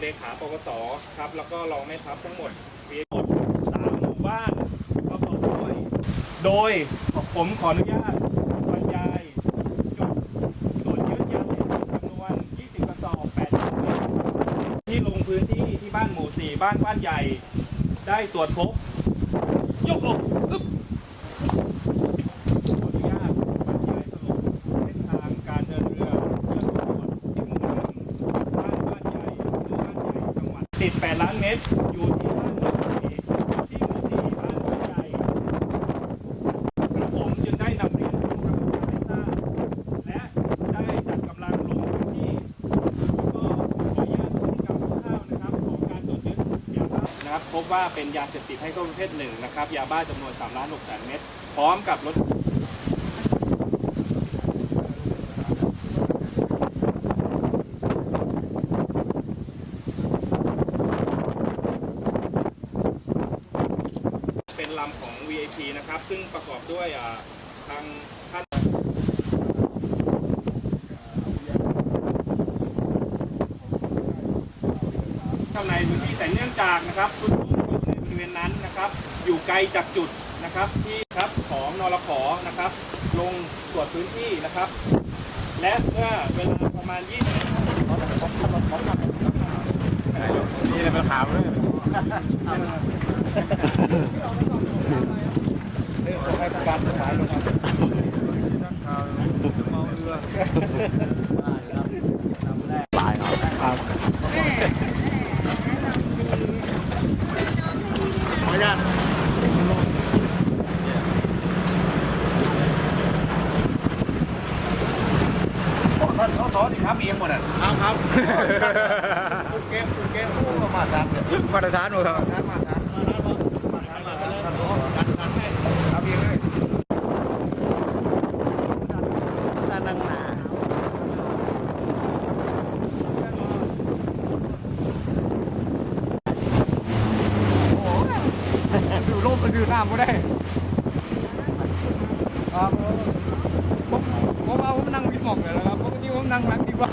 เลขาปวสครับ แล้วก็รองแม่ทัพทั้งหมดมีหมดสามหมู่บ้านประกอบด้วยโดยผมขออนุญาตบรรยายจุดตรวจยึดยาเสพติดจำนวน 20กระสอบ8ตันที่ลงพื้นที่ที่บ้านหมู่ 4 บ้านบ้านใหญ่ ได้ตรวจพบยกลงอึ๊บขออนุญาตบรรยายสรุปเส้นทางการเดินเรือเพื่อตรวจที่หมู่หนึ่งบ้านบ้านใหญ่หรือบ้านใหญ่จังหวัด ติด 8 ล้านเมตร อยู่ที่บ้านหมู่สี่ที่หมู่สี่บ้านบ้านใหญ่กระผมจึงได้นำเรียนผู้กำกับการให้ทราบและได้จัดกำลังลงพื้นที่ก็ขออนุญาตผู้กำกับข้าวนะครับของการตรวจยึดยาบ้านะครับพบว่าเป็นยาเสพติดให้โทษประเภทหนึ่งนะครับยาบ้าจำนวน 3 ล้าน6แสนเม็ดพร้อมกับรถ ลำของ VIP นะครับ ซึ่งประกอบด้วยอ่าทางท่านเข้าในพื้นที่แต่เนื่องจากนะครับพื้นที่ในบริเวณนั้นนะครับ อยู่ไกลจากจุดนะครับที่ครับของนรขนะครับ ลงตรวจพื้นที่นะครับ และเมื่อเวลาประมาณ 20นี่อะไรเป็นขาวเลยให้การกฎหมายลงมานักข่าวเมาเรือ ตายเนาะครับขออนุญาตท่านสสสิครับเองหมดอะครับครับคุณเกมคุณเกมผู้มาทานมาทานหมดครับ มาทานมาทานมาทานมาทานท่านรอกันกันให้ครับเองเลยสนังหนา ดูร่มมั นดูน้ำก็ได้ครับผมผมเอาผมนั่งวิดหมอกเลยนะครับปกติผมนั่งหลังดีกว่า